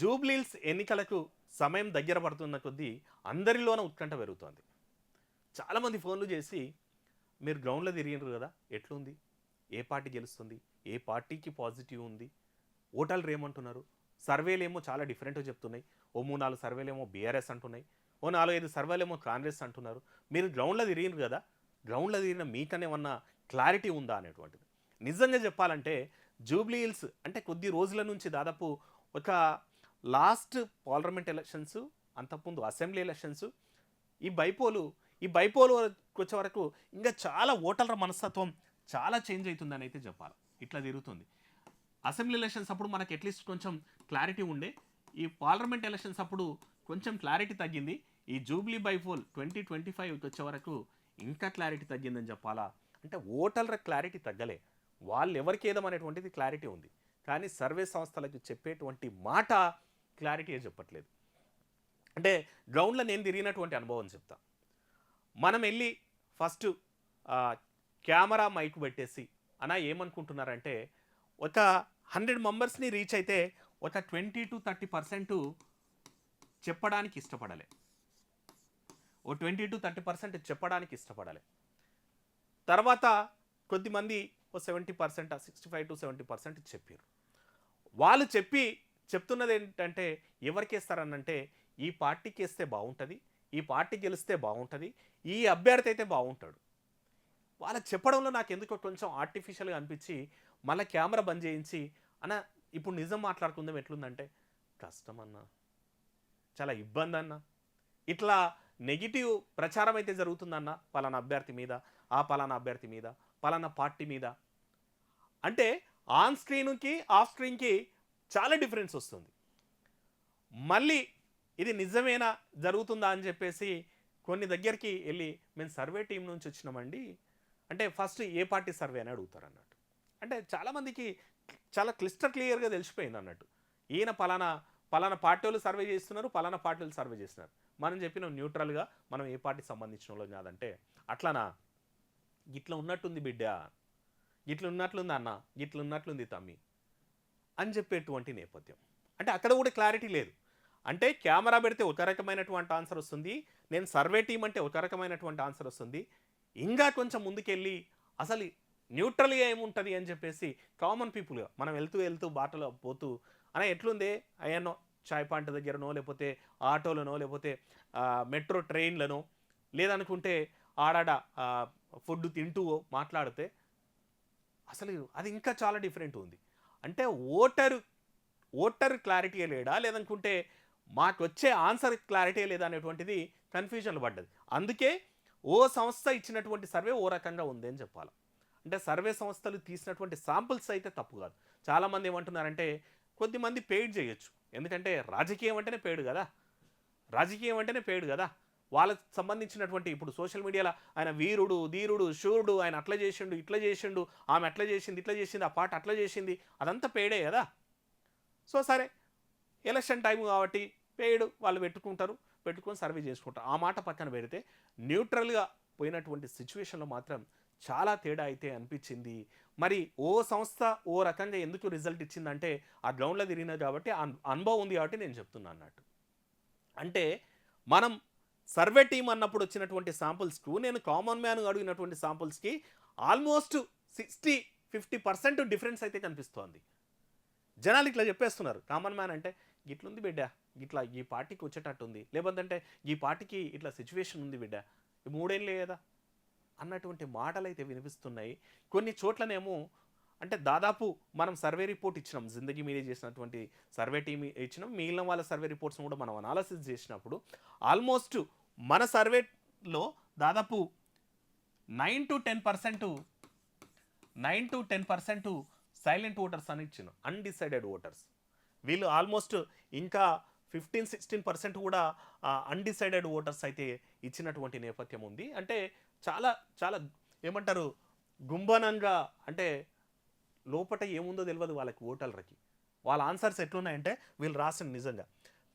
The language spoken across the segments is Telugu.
జూబ్లీల్స్ ఎన్నికలకు సమయం దగ్గర పడుతున్న కొద్దీ అందరిలోన ఉత్కంఠ పెరుగుతోంది. చాలామంది ఫోన్లు చేసి మీరు గ్రౌండ్లో తిరిగినారు కదా ఎట్లుంది? ఏ పార్టీ గెలుస్తుంది? ఏ పార్టీకి పాజిటివ్ ఉంది? ఓటర్లు ఏమంటున్నారు? సర్వేలు ఏమో చాలా డిఫరెంట్గా చెప్తున్నాయి. ఓ మూడు నాలుగు సర్వేలు ఏమో బీఆర్ఎస్ అంటున్నాయి. ఓ నాలుగైదు సర్వేలు ఏమో కాంగ్రెస్ అంటున్నారు. మీరు గ్రౌండ్లో తిరిగినారు కదా గ్రౌండ్లో తిరిగిన మీకనేమన్నా క్లారిటీ ఉందా? అనేటువంటిది. నిజంగా చెప్పాలంటే జూబ్లీ హిల్స్ అంటే కొద్ది రోజుల నుంచి దాదాపు ఒక లాస్ట్ పార్లమెంట్ ఎలక్షన్స్ అంతకుముందు అసెంబ్లీ ఎలక్షన్స్ ఈ బైపోలు ఈ బైపోలు వరకు వచ్చే వరకు ఇంకా చాలా ఓటర్ల మనస్తత్వం చాలా చేంజ్ అవుతుందని అయితే చెప్పాలి. ఇట్లా తిరుగుతుంది. అసెంబ్లీ ఎలక్షన్స్ అప్పుడు మనకి అట్లీస్ట్ కొంచెం క్లారిటీ ఉండే. ఈ పార్లమెంట్ ఎలక్షన్స్ అప్పుడు కొంచెం క్లారిటీ తగ్గింది. ఈ జూబ్లీ బైపోల్ ట్వంటీ ట్వంటీ ఫైవ్కి వచ్చే వరకు ఇంకా క్లారిటీ తగ్గిందని చెప్పాలా? అంటే ఓటర్ల క్లారిటీ తగ్గలే. వాళ్ళు ఎవరికి ఏదమనేటువంటిది క్లారిటీ ఉంది. కానీ సర్వే సంస్థలకు చెప్పేటువంటి మాట క్లారిటీ చెప్పట్లేదు. అంటే గ్రౌండ్లో నేను తిరిగినటువంటి అనుభవం చెప్తా. మనం వెళ్ళి ఫస్ట్ కెమెరా మైక్ పెట్టేసి అనా ఏమనుకుంటున్నారంటే ఒక హండ్రెడ్ మెంబర్స్ని రీచ్ అయితే ఒక ట్వంటీ టు థర్టీ పర్సెంట్ చెప్పడానికి ఇష్టపడలే. ఓ ట్వంటీ టు థర్టీ పర్సెంట్ చెప్పడానికి ఇష్టపడాలి. తర్వాత కొద్దిమంది ఓ seventy percent sixty five to seventy percent చెప్పారు వాళ్ళు చెప్పి చెప్తున్నది ఏంటంటే ఎవరికి ఇస్తారనంటే ఈ పార్టీకి వేస్తే బాగుంటుంది ఈ పార్టీ గెలిస్తే బాగుంటుంది ఈ అభ్యర్థి అయితే బాగుంటాడు వాళ్ళకి చెప్పడంలో నాకు ఎందుకో కొంచెం ఆర్టిఫిషియల్గా అనిపించి మళ్ళీ కెమెరా బంద్ చేయించి అన్న ఇప్పుడు నిజం మాట్లాడుకుందాం ఎట్లుందంటే కష్టం అన్న చాలా ఇబ్బంది అన్న ఇట్లా నెగిటివ్ ప్రచారం అయితే జరుగుతుందన్న పలానా అభ్యర్థి మీద ఆ పలానా అభ్యర్థి మీద పలానా పార్టీ మీద. అంటే ఆన్ స్క్రీన్కి ఆఫ్ స్క్రీన్కి చాలా డిఫరెన్స్ వస్తుంది. మళ్ళీ ఇది నిజమేనా జరుగుతుందా అని చెప్పేసి కొన్ని దగ్గరికి వెళ్ళి మేము సర్వే టీం నుంచి వచ్చినామండి. అంటే ఫస్ట్ ఏ పార్టీ సర్వే అని అడుగుతారు అన్నట్టు అంటే చాలామందికి చాలా క్లిస్టర్ క్లియర్గా తెలిసిపోయింది అన్నట్టు. ఈయన పలానా పలానా పార్టీ సర్వే చేస్తున్నారు పలానా పార్టీలు సర్వే చేస్తున్నారు. మనం చెప్పిన న్యూట్రల్గా మనం ఏ పార్టీకి సంబంధించిన వాళ్ళం కాదంటే అట్లానా? ఇట్లా ఉన్నట్టుంది బిడ్డ. ఇట్లున్నట్లుంది అన్న ఇట్లున్నట్లుంది తమ్మి అని చెప్పేటువంటి నేపథ్యం. అంటే అక్కడ కూడా క్లారిటీ లేదు. అంటే కెమెరా పెడితే ఒక రకమైనటువంటి ఆన్సర్ వస్తుంది నేను సర్వే టీం అంటే ఒక రకమైనటువంటి ఆన్సర్ వస్తుంది. ఇంకా కొంచెం ముందుకెళ్ళి అసలు న్యూట్రల్గా ఏముంటుంది అని చెప్పేసి కామన్ పీపుల్గా మనం వెళ్తూ వెళ్తూ బాటలో పోతూ అనే ఎట్లుంది? అయ్యానో చాయ్ పాయింట్ దగ్గరనో లేకపోతే ఆటోలనో లేకపోతే మెట్రో ట్రైన్లనో లేదనుకుంటే ఆడాడ ఫుడ్ తింటూ మాట్లాడితే అసలు అది ఇంకా చాలా డిఫరెంట్ ఉంది. అంటే ఓటరు ఓటర్ క్లారిటీ లేడా? లేదనుకుంటే మాకు వచ్చే ఆన్సర్ క్లారిటీ లేదా అనేటువంటిది కన్ఫ్యూజన్లు పడ్డది. అందుకే ఓ సంస్థ ఇచ్చినటువంటి సర్వే ఓ రకంగా ఉంది అని చెప్పాలి. అంటే సర్వే సంస్థలు తీసినటువంటి శాంపుల్స్ అయితే తప్పు కాదు. చాలామంది ఏమంటున్నారంటే కొద్దిమంది పెయిడ్ చేయొచ్చు. ఎందుకంటే రాజకీయం అంటేనే పేడు కదా. రాజకీయం అంటేనే పేడు కదా. వాళ్ళకి సంబంధించినటువంటి ఇప్పుడు సోషల్ మీడియాలో ఆయన వీరుడు ధీరుడు శూరుడు ఆయన అట్లా చేసిండు ఇట్లా చేసిండు ఆమె అట్లా చేసింది ఇట్లా చేసింది ఆ పాట అట్లా చేసింది అదంతా పేడే కదా? సో సరే ఎలక్షన్ టైం కాబట్టి పేడు వాళ్ళు పెట్టుకుంటారు పెట్టుకొని సర్వే చేసుకుంటారు. ఆ మాట పక్కన పెడితే న్యూట్రల్గా పోయినటువంటి సిచ్యువేషన్లో మాత్రం చాలా తేడా అయితే అనిపించింది. మరి ఓ సంస్థ ఓ రకంగా ఎందుకు రిజల్ట్ ఇచ్చిందంటే ఆ గ్రౌండ్లో తిరిగినది కాబట్టి ఆ అనుభవం ఉంది కాబట్టి నేను చెప్తున్నా అన్నట్టు. అంటే మనం సర్వే టీం అన్నప్పుడు వచ్చినటువంటి సాంపుల్స్కు నేను కామన్ మ్యాన్ అడిగినటువంటి సాంపుల్స్కి almost sixty fifty percent difference అయితే కనిపిస్తోంది. జనాలు ఇట్లా చెప్పేస్తున్నారు. కామన్ మ్యాన్ అంటే గిట్లుంది బిడ్డ ఇట్లా ఈ పార్టీకి వచ్చేటట్టుంది. లేకపోతే ఈ పార్టీకి ఇట్లా సిచ్యువేషన్ ఉంది బిడ్డ మూడేం లేదా కదా అన్నటువంటి మాటలు అయితే వినిపిస్తున్నాయి. కొన్ని చోట్లనేమో అంటే దాదాపు మనం సర్వే రిపోర్ట్ ఇచ్చినాం జిందగీ మీరే చేసినటువంటి సర్వే టీమ్ ఇచ్చినాం. మిగిలిన వాళ్ళ సర్వే రిపోర్ట్స్ని కూడా మనం అనాలసిస్ చేసినప్పుడు ఆల్మోస్ట్ మన సర్వేలో దాదాపు nine to ten percent nine to ten percent silent voters అని ఇచ్చిన. అన్డిసైడెడ్ ఓటర్స్ వీళ్ళు ఆల్మోస్ట్ ఇంకా ఫిఫ్టీన్ సిక్స్టీన్ పర్సెంట్ కూడా అన్డిసైడెడ్ ఓటర్స్ అయితే ఇచ్చినటువంటి నేపథ్యం ఉంది. అంటే చాలా చాలా ఏమంటారు గుంబనంగా అంటే లోపట ఏముందో తెలియదు వాళ్ళకి ఓటర్లకి. వాళ్ళ ఆన్సర్స్ ఎట్లున్నాయంటే వీళ్ళు రాసిన నిజంగా.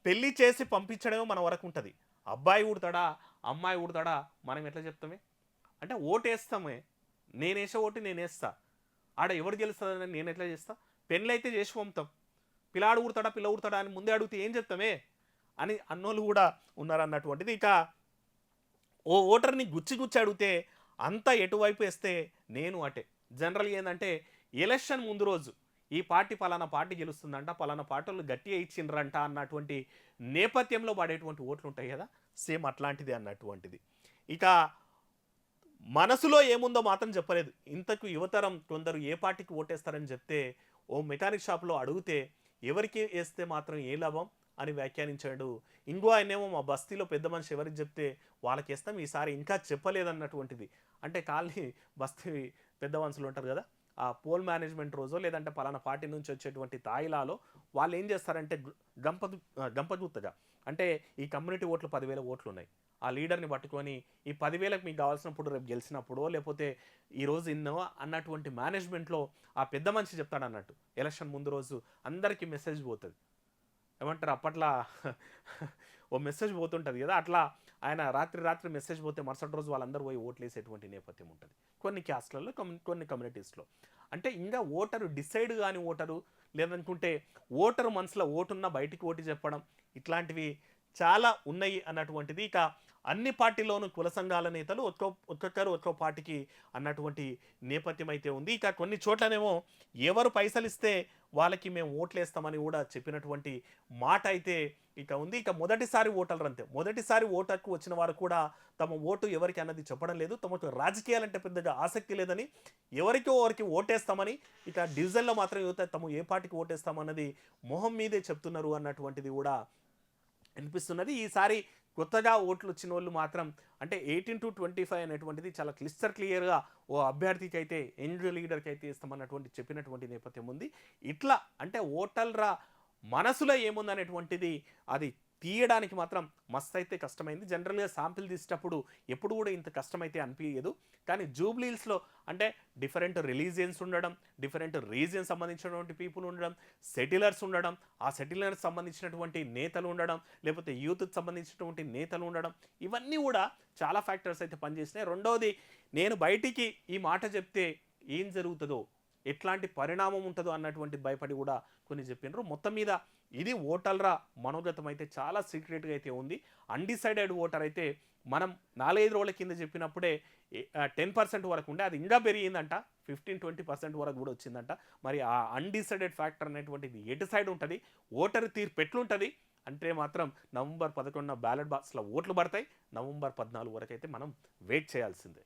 పెళ్ళి చేసి పంపించడమే మన వరకు ఉంటుంది. అబ్బాయి ఉడతాడా అమ్మాయి ఉడతాడా మనం ఎట్లా చెప్తామే? అంటే ఓటు వేస్తామే ఓటు నేనేస్తా ఆడ ఎవరు గెలుస్తుందని నేను ఎట్లా చేస్తా? పెళ్ళి అయితే చేసి పంపుతాం. పిల్లాడు ఊడతాడా పిల్ల ఊడతాడా అని ముందే అడిగితే ఏం చెప్తామే? అని అన్నోళ్ళు కూడా ఉన్నారన్నటువంటిది. ఇక ఓ ఓటర్ని గుచ్చి గుచ్చి అడిగితే అంతా ఎటువైపు వేస్తే నేను అటే. జనరల్గా ఏంటంటే ఎలక్షన్ ముందు రోజు ఈ పార్టీ పలానా పార్టీ గెలుస్తుందంట పలానా పార్టీలు గట్టిగా ఇచ్చిండ్రంట అన్నటువంటి నేపథ్యంలో పడేటువంటి ఓట్లు ఉంటాయి కదా సేమ్ అట్లాంటిది అన్నటువంటిది. ఇక మనసులో ఏముందో మాత్రం చెప్పలేదు. ఇంతకు యువతరం కొందరు ఏ పార్టీకి ఓటేస్తారని చెప్తే ఓ మెకానిక్ షాప్లో అడిగితే ఎవరికి వేస్తే మాత్రం ఏ లాభం అని వ్యాఖ్యానించాడు. ఇంకో ఆయనేమో మా బస్తీలో పెద్ద మనిషి ఎవరికి చెప్తే వాళ్ళకి వేస్తాం ఈసారి ఇంకా చెప్పలేదన్నటువంటిది. అంటే కాళ్ళని బస్తీ పెద్ద మనుషులు ఉంటారు కదా ఆ పోల్ మేనేజ్మెంట్ రోజో లేదంటే పలానా పార్టీ నుంచి వచ్చేటువంటి తాయిలాలో వాళ్ళు ఏం చేస్తారంటే గంపదు గంప అంటే ఈ కమ్యూనిటీ ఓట్లు పదివేల ఓట్లు ఉన్నాయి ఆ లీడర్ని పట్టుకొని ఈ పదివేలకు మీకు కావాల్సినప్పుడు రేపు గెలిచినప్పుడో లేకపోతే ఈ రోజు ఇన్నో అన్నటువంటి మేనేజ్మెంట్లో ఆ పెద్ద మనిషి చెప్తాడు అన్నట్టు. ఎలక్షన్ ముందు రోజు అందరికీ మెసేజ్ పోతుంది. ఏమంటారు? అప్పట్లో ఓ మెసేజ్ పోతుంటుంది కదా అట్లా ఆయన రాత్రి రాత్రి మెసేజ్ పోతే మరుసటి రోజు వాళ్ళందరూ పోయి ఓట్లు వేసేటువంటి నేపథ్యం ఉంటుంది. కొన్ని క్యాస్ట్లలో కొన్ని కమ్యూనిటీస్లో. అంటే ఇంకా ఓటరు డిసైడ్ కాని ఓటరు లేదనుకుంటే ఓటరు మనసులో ఓటున్న బయటికి ఓటు చెప్పడం ఇట్లాంటివి చాలా ఉన్నాయి అన్నటువంటిది ఇక అన్ని పార్టీలోనూ కుల సంఘాల నేతలు ఒక్కో ఒక్కొక్కరు ఒక్కో పార్టీకి అన్నటువంటి నేపథ్యం అయితే ఉంది. ఇక కొన్ని చోట్లనేమో ఎవరు పైసలు ఇస్తే వాళ్ళకి మేము ఓట్లేస్తామని కూడా చెప్పినటువంటి మాట అయితే ఇక ఉంది. ఇక మొదటిసారి ఓటర్లు అంతే. మొదటిసారి ఓటర్కు వచ్చిన వారు కూడా తమ ఓటు ఎవరికి అన్నది చెప్పడం లేదు. తమకు రాజకీయాలంటే పెద్దగా ఆసక్తి లేదని ఎవరికో ఎవరికి ఓటేస్తామని ఇక డివిజన్లో మాత్రం యువత తమ ఏ పార్టీకి ఓటేస్తామన్నది మొహం మీదే చెప్తున్నారు అన్నటువంటిది కూడా అనిపిస్తున్నది ఈసారి కొత్తగా ఓట్లు వచ్చిన వాళ్ళు మాత్రం అంటే ఎయిటీన్ టు ట్వంటీ ఫైవ్ అనేటువంటిది చాలా క్లిస్టర్ క్లియర్గా ఓ అభ్యర్థికి అయితే ఎండ్ లీడర్కి అయితే ఇస్తామన్నటువంటి చెప్పినటువంటి నేపథ్యం ఉంది. ఇట్లా అంటే ఓటర్ల మనసులో ఏముందనేటువంటిది అది తీయడానికి మాత్రం మస్త్ అయితే కష్టమైంది. జనరల్గా శాంపిల్ తీసేటప్పుడు ఎప్పుడు కూడా ఇంత కష్టమైతే అనిపించదు కానీ జూబ్లీల్స్లో అంటే డిఫరెంట్ రిలీజియన్స్ ఉండడం డిఫరెంట్ రీజియన్ సంబంధించినటువంటి పీపుల్ ఉండడం సెటిలర్స్ ఉండడం ఆ సెటిలర్స్ సంబంధించినటువంటి నేతలు ఉండడం లేకపోతే యూత్కి సంబంధించినటువంటి నేతలు ఉండడం ఇవన్నీ కూడా చాలా ఫ్యాక్టర్స్ అయితే పనిచేసినాయి. రెండవది నేను బయటికి ఈ మాట చెప్తే ఏం జరుగుతుందో ఎట్లాంటి పరిణామం ఉంటుందో అన్నటువంటి భయపడి కూడా కొన్ని చెప్పినారు. మొత్తం మీద ఇది ఓటర్ల మనోగతం అయితే చాలా సీక్రెట్గా అయితే ఉంది. అన్డిసైడెడ్ ఓటర్ అయితే మనం నాలుగైదు రోజుల కింద చెప్పినప్పుడే టెన్ పర్సెంట్ వరకు ఉండే అది ఇంకా పెరిగిందంట. ఫిఫ్టీన్ ట్వంటీ పర్సెంట్ వరకు కూడా వచ్చిందంట. మరి ఆ అన్డిసైడెడ్ ఫ్యాక్టర్ అనేటువంటిది ఎటు సైడ్ ఉంటుంది? ఓటర్ తీర్పు ఎట్లుంటుంది? అంటే మాత్రం నవంబర్ పదకొండున బ్యాలెట్ బాక్స్లో ఓట్లు పడతాయి. నవంబర్ పద్నాలుగు వరకు అయితే మనం వెయిట్ చేయాల్సిందే.